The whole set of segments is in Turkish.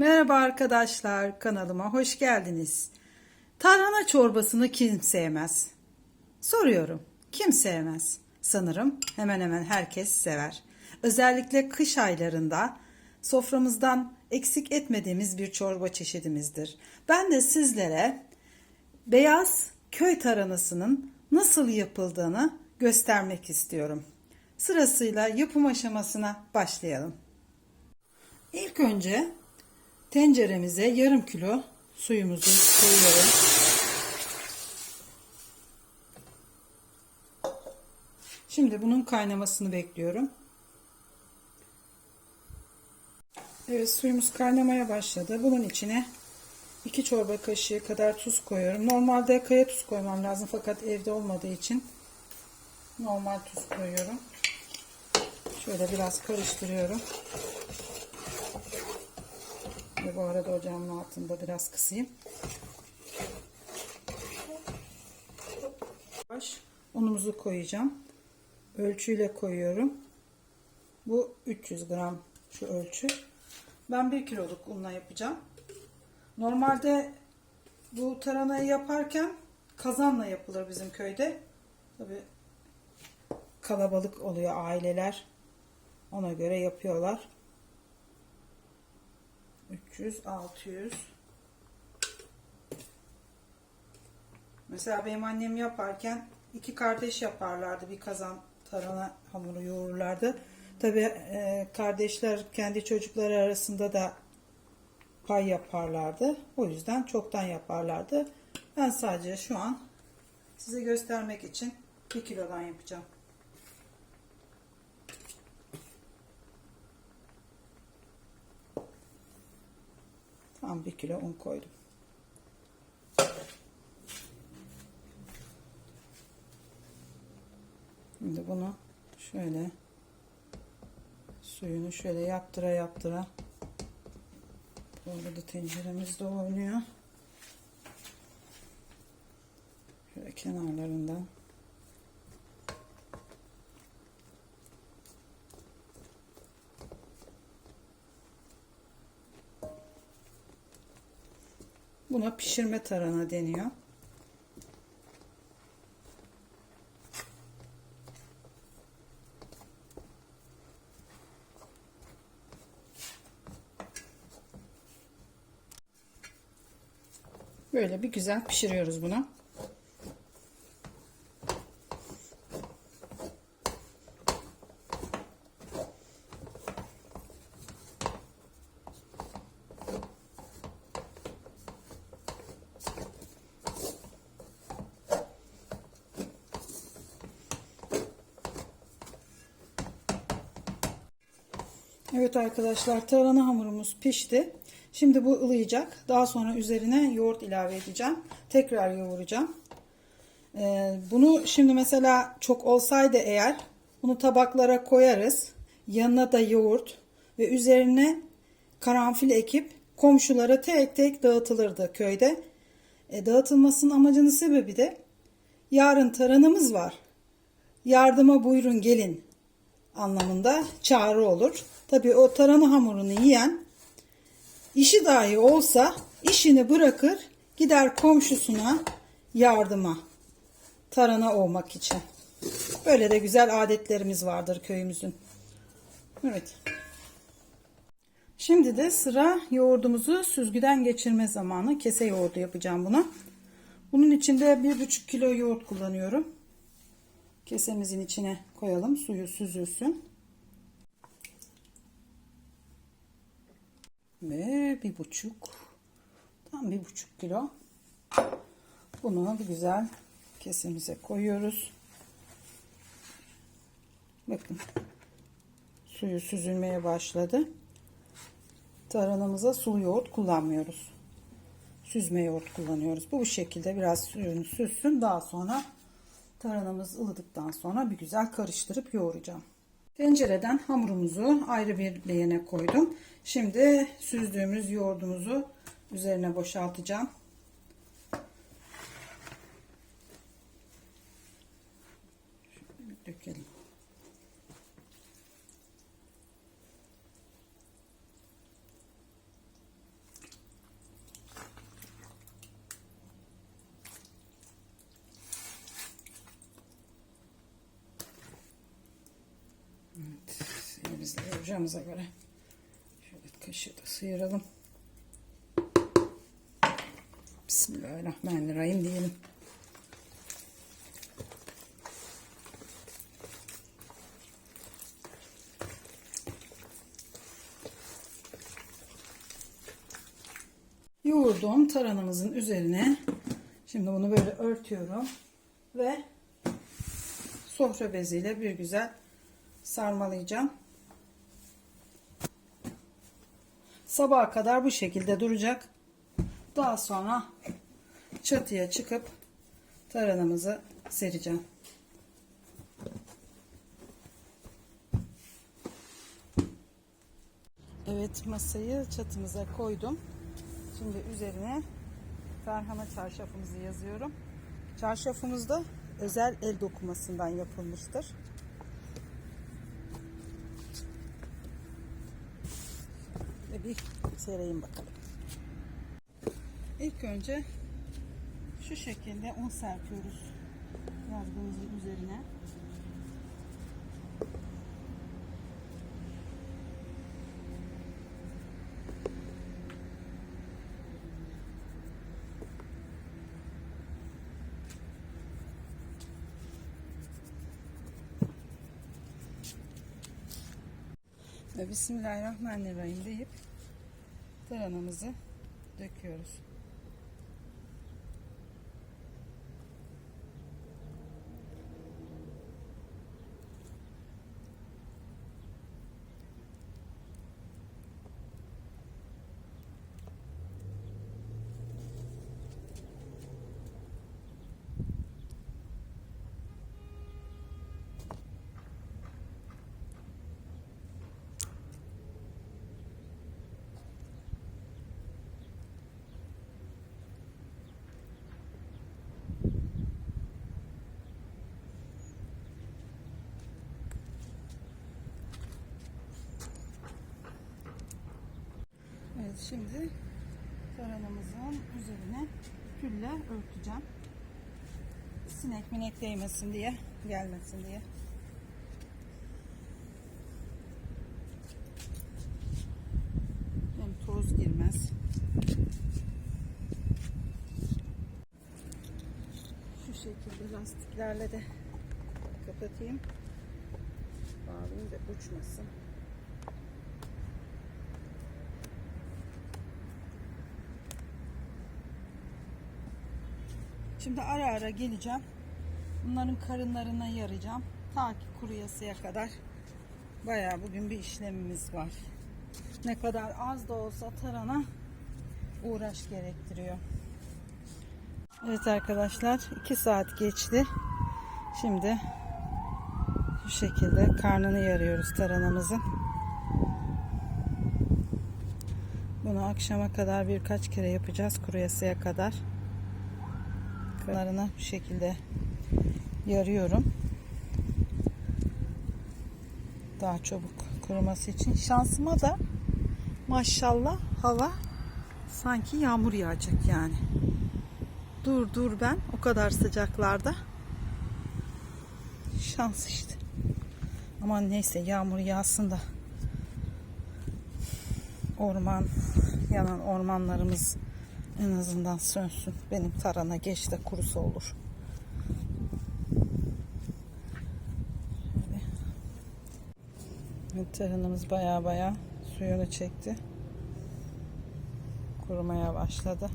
Merhaba arkadaşlar, kanalıma hoş geldiniz. Tarhana çorbasını kim sevmez? Soruyorum, kim sevmez? Sanırım hemen hemen herkes sever. Özellikle kış aylarında soframızdan eksik etmediğimiz bir çorba çeşidimizdir. Ben de sizlere beyaz köy taranasının nasıl yapıldığını göstermek istiyorum. Sırasıyla yapım aşamasına başlayalım. İlk önce tenceremize yarım kilo suyumuzu koyuyorum. Şimdi bunun kaynamasını bekliyorum. Evet suyumuz kaynamaya başladı. Bunun içine 2 çorba kaşığı kadar tuz koyuyorum. Normalde kaya tuz koymam lazım fakat evde olmadığı için normal tuz koyuyorum. Şöyle biraz karıştırıyorum. Ve bu arada ocağımın altında biraz kısayım. Baş unumuzu koyacağım. Ölçüyle koyuyorum. Bu 300 gram şu ölçü. Ben 1 kiloluk unla yapacağım. Normalde bu taranayı yaparken kazanla yapılır bizim köyde. Tabi kalabalık oluyor aileler. Ona göre yapıyorlar. 300, 600. Mesela benim annem yaparken iki kardeş yaparlardı. Bir kazan tarhana hamuru yoğururlardı. Tabi e, kardeşler kendi çocukları arasında da pay yaparlardı. O yüzden çoktan yaparlardı. Ben sadece şu an size göstermek için 1 kilodan yapacağım. Tam 1 kilo un koydum. Şimdi bunu şöyle suyunu şöyle yaptıra yaptıra bu arada tenceremiz de oynuyor. Şöyle kenarlarından Buna pişirme tarhana deniyor. Böyle bir güzel pişiriyoruz bunu. Evet arkadaşlar tarhana hamurumuz pişti. Şimdi bu ılıyacak. Daha sonra üzerine yoğurt ilave edeceğim. Tekrar yoğuracağım. Ee, bunu şimdi mesela çok olsaydı eğer bunu tabaklara koyarız. Yanına da yoğurt ve üzerine karanfil ekip komşulara tek tek dağıtılırdı köyde. E, dağıtılmasının amacının sebebi de yarın taranımız var. Yardıma buyurun gelin anlamında çağrı olur. Tabii o tarhana hamurunu yiyen işi dahi olsa işini bırakır gider komşusuna yardıma tarhana olmak için. Böyle de güzel adetlerimiz vardır köyümüzün. Evet. Şimdi de sıra yoğurdumuzu süzgüden geçirme zamanı. Kese yoğurdu yapacağım buna. Bunun içinde 1,5 kilo yoğurt kullanıyorum. Kesemizin içine koyalım. Suyu süzülsün. Ve bir buçuk tam bir buçuk kilo bunu bir güzel kesemize koyuyoruz. Bakın suyu süzülmeye başladı. Taranımıza sulu yoğurt kullanmıyoruz. Süzme yoğurt kullanıyoruz. Bu, bu şekilde biraz suyunu süzsün. Daha sonra taranamız ılıdıktan sonra bir güzel karıştırıp yoğuracağım. Tencereden hamurumuzu ayrı bir leğene koydum. Şimdi süzdüğümüz yoğurdumuzu üzerine boşaltacağım. Şöyle dökelim. Yoğuracağımıza göre. Şöyle kaşığı da sıyıralım. Bismillahirrahmanirrahim diyelim. Yoğurduğum taranımızın üzerine şimdi bunu böyle örtüyorum ve sofra beziyle bir güzel sarmalayacağım. Sabaha kadar bu şekilde duracak. Daha sonra çatıya çıkıp taranımızı sereceğim. Evet masayı çatımıza koydum. Şimdi üzerine tarhana çarşafımızı yazıyorum. Çarşafımız da özel el dokumasından yapılmıştır. Ve bir sereyim bakalım. İlk önce şu şekilde un serpiyoruz yazgımızın üzerine. Bismillahirrahmanirrahim deyip taranamızı döküyoruz. Evet şimdi taranamızın üzerine külle örteceğim. Sinek minek değmesin diye, gelmesin diye. Hem toz girmez. Şu şekilde lastiklerle de kapatayım. Bağlayayım da uçmasın. Şimdi ara ara geleceğim. Bunların karınlarına yarayacağım. Ta ki kuruyasıya kadar. Bayağı bugün bir işlemimiz var. Ne kadar az da olsa tarana uğraş gerektiriyor. Evet arkadaşlar 2 saat geçti. Şimdi bu şekilde karnını yarıyoruz taranamızın. Bunu akşama kadar birkaç kere yapacağız kuruyasıya kadar kenarına bu şekilde yarıyorum. Daha çabuk kuruması için. Şansıma da maşallah hava sanki yağmur yağacak yani. Dur dur ben o kadar sıcaklarda. Şans işte. Aman neyse yağmur yağsın da orman yanan ormanlarımız en azından sönsün. Benim tarana geç de kurusu olur. Evet, taranımız baya baya suyunu çekti. Kurumaya başladı.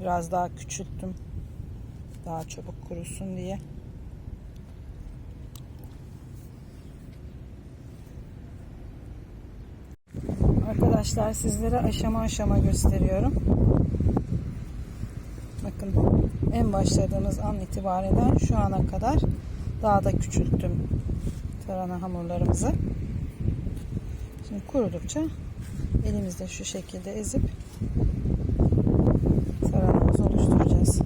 Biraz daha küçülttüm. Daha çabuk kurusun diye. Arkadaşlar sizlere aşama aşama gösteriyorum. Bakın en başladığımız an itibaren şu ana kadar daha da küçülttüm tarhana hamurlarımızı. Şimdi kurudukça elimizde şu şekilde ezip tarhanamızı oluşturacağız.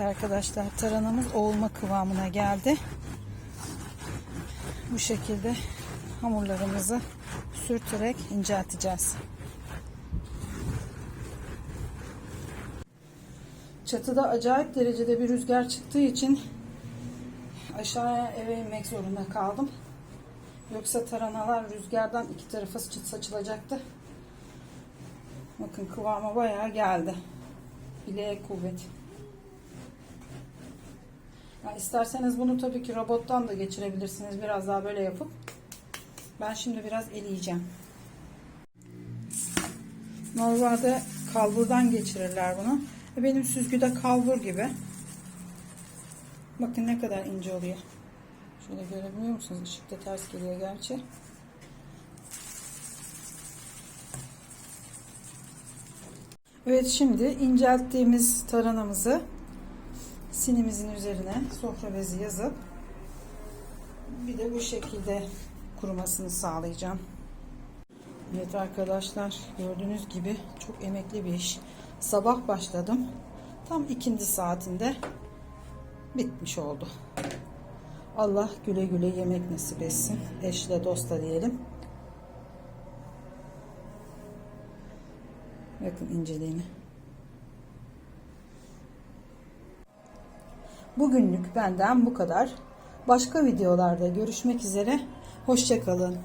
Evet arkadaşlar taranamız oğulma kıvamına geldi. Bu şekilde hamurlarımızı sürterek incelteceğiz. Çatıda acayip derecede bir rüzgar çıktığı için aşağıya eve inmek zorunda kaldım. Yoksa tarhanalar rüzgardan iki tarafa saç- saçılacaktı. Bakın kıvama bayağı geldi. Bileğe kuvvet. İsterseniz bunu tabii ki robottan da geçirebilirsiniz. Biraz daha böyle yapıp. Ben şimdi biraz eleyeceğim. Normalde kalburdan geçirirler bunu. E Benim süzgüde kalbur gibi. Bakın ne kadar ince oluyor. Şöyle görebiliyor musunuz? Işıkta ters geliyor gerçi. Evet şimdi incelttiğimiz taranamızı sinimizin üzerine sofra bezi yazıp bir de bu şekilde kurumasını sağlayacağım. Evet arkadaşlar gördüğünüz gibi çok emekli bir iş. Sabah başladım. Tam ikindi saatinde bitmiş oldu. Allah güle güle yemek nasip etsin. Eşle dosta diyelim. Bakın inceliğini. Bugünlük benden bu kadar. Başka videolarda görüşmek üzere. Hoşçakalın.